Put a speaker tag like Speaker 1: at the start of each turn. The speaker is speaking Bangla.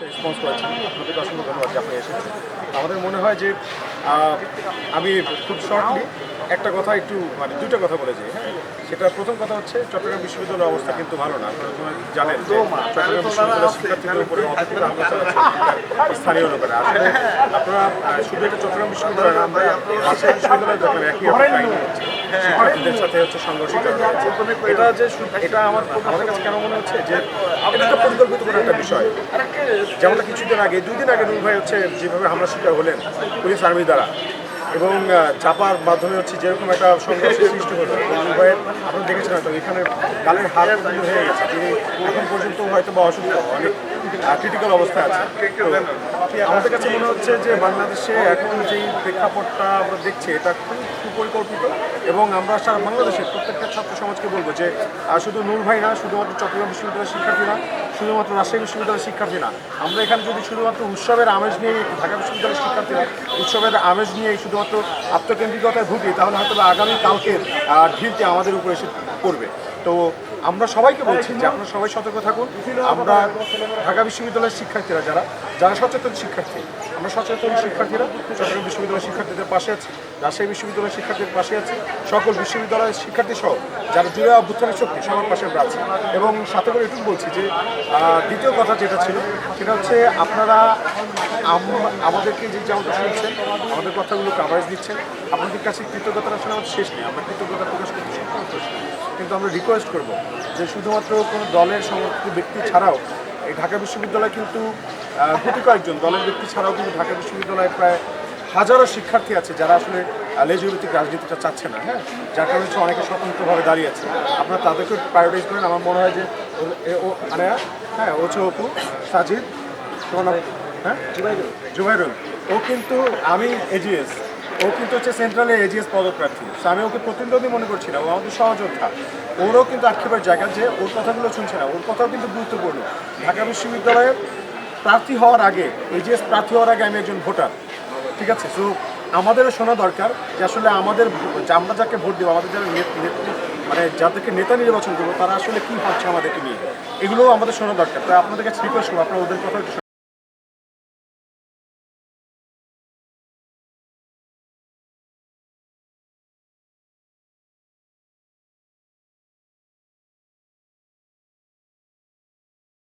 Speaker 1: রেসপন্স করেছেন আপনাদেরকে অসংখ্য ধন্যবাদ যে আপনি এসেছেন। আমাদের মনে হয় যে আমি খুব শর্টলি একটা কথা একটু মানে দুটো কথা বলে যাই হ্যাঁ? সেটা প্রথম কথা হচ্ছে, চট্টগ্রাম বিশ্ববিদ্যালয়ের অবস্থা কিন্তু ভালো না। জানেন যে, চট্টগ্রাম বিশ্ববিদ্যালয়ের শিক্ষার্থীদের উপরে স্থানীয় লোকেরা আসলে আপনারা শুধু এটা চট্টগ্রাম বিশ্ববিদ্যালয় আমরা রাজশাহী বিশ্ববিদ্যালয়ে দেখলাম একই শিক্ষার্থীদের সাথে হচ্ছে সংঘর্ষিত এটা যে এটা আমার আমাদের কাছে কেন মনে হচ্ছে যে এটা একটা পরিকল্পিত কোনো একটা বিষয়। যেমনটা কিছুদিন আগে দুই দিন আগে নুর ভাই হচ্ছে যেভাবে হামলা শিকার হলেন পুলিশ আর্মি দ্বারা এবং চাপার মাধ্যমে হচ্ছে যেরকম একটা সংঘর্ষের সৃষ্টি হলো নূর ভাইয়ের আপনারা দেখেছেন হয়তো এখানে গালের হাত হয়ে গেছে তিনি এখন পর্যন্ত হয়তো বা অসুস্থ, অনেক ক্রিটিক্যাল অবস্থায় আছে। আমাদের কাছে মনে হচ্ছে যে বাংলাদেশে এখন যেই প্রেক্ষাপটটা আমরা দেখছি, এটা খুব সুপরিকল্পিত, এবং আমরা সারা বাংলাদেশের প্রত্যেকটা ছাত্র সমাজকে বলব যে শুধু নূর ভাই না শুধুমাত্র চট্টগ্রাম বিশ্ববিদ্যালয়ের শিক্ষার্থী না শুধুমাত্র রাজশাহী বিশ্ববিদ্যালয়ের শিক্ষার্থী না, আমরা এখানে যদি শুধুমাত্র উৎসবের আমেজ নিয়ে ঢাকা বিশ্ববিদ্যালয়ের শিক্ষার্থীরা উৎসবের আমেজ নিয়ে শুধুমাত্র আত্মকেন্দ্রিকতায় ভুগি, তাহলে হয়তো আগামী কালকের ঢিলটি আমাদের উপরে এসে পড়বে। তো আমরা সবাইকে বলছি যে আপনারা সবাই সতর্ক থাকুন। আমরা ঢাকা বিশ্ববিদ্যালয়ের শিক্ষার্থীরা যারা যারা সচেতন শিক্ষার্থী, আমরা সচেতন শিক্ষার্থীরা চট্টগ্রাম বিশ্ববিদ্যালয়ের শিক্ষার্থীদের পাশে আছি, রাজশাহী বিশ্ববিদ্যালয়ের শিক্ষার্থীদের পাশে আছি, সকল বিশ্ববিদ্যালয়ের শিক্ষার্থী সহ যারা জুড়ে অভ্যুত্থানের শক্তি সবার পাশে আমরা আছি। এবং সাথে করে এটুকু বলছি যে দ্বিতীয় কথা যেটা ছিল, সেটা হচ্ছে আপনারা আমাদেরকে যে যেমনটা শুনছেন, আমাদের কথাগুলো কাভারেজ দিচ্ছেন আপনাদের কাছে কৃতজ্ঞতার আসলে আমাদের শেষ নেই। আমরা কৃতজ্ঞতা প্রকাশ করতে সক্ষম কিন্তু আমরা রিকোয়েস্ট করব যে শুধুমাত্র কোনো দলের সমর্থিত ব্যক্তি ছাড়াও, এই ঢাকা বিশ্ববিদ্যালয় কিন্তু গুটি কয়েকজন দলের ব্যক্তি ছাড়াও কিন্তু ঢাকা বিশ্ববিদ্যালয়ে প্রায় হাজারো শিক্ষার্থী আছে যারা আসলে লেজভিত্তিক রাজনীতিটা চাচ্ছে না হ্যাঁ? যার কারণে হচ্ছে অনেকে স্বতন্ত্রভাবে দাঁড়িয়ে আছে। আপনারা তাদেরকে প্রায়োরিটাইজ করেন। আমার মনে হয় যে ও- আনায়া হ্যাঁ ও অপু, সাজিদ, তোমার হ্যাঁ? জুবাইরুল। ও কিন্তু আমি এজিএস ও কিন্তু হচ্ছে সেন্ট্রালে এজিএস পদপ্রার্থী। So আমি ওকে প্রতিদ্বন্দ্বী মনে করছি না, ও আমাদের সহযোদ্ধা। ওরও কিন্তু আক্ষেপের জায়গা যে ওর কথাগুলো শুনছে না, ওর কথাও কিন্তু গুরুত্বপূর্ণ। ঢাকা বিশ্ববিদ্যালয়ে প্রার্থী হওয়ার আগে এজিএস প্রার্থী হওয়ার আগে আমি একজন ভোটার, ঠিক আছে? সো আমাদেরও শোনা দরকার যে আসলে আমাদের আমরা যাকে ভোট দেবো, আমাদের যারা মানে যাদেরকে নেতা নির্বাচন করব, তারা আসলে কী ভাবছে আমাদেরকে নিয়ে? এগুলোও আমাদের শোনা দরকার। তাই আপনাদের কাছে রিকোয়েস্ট করব, আপনারা ওদের কথা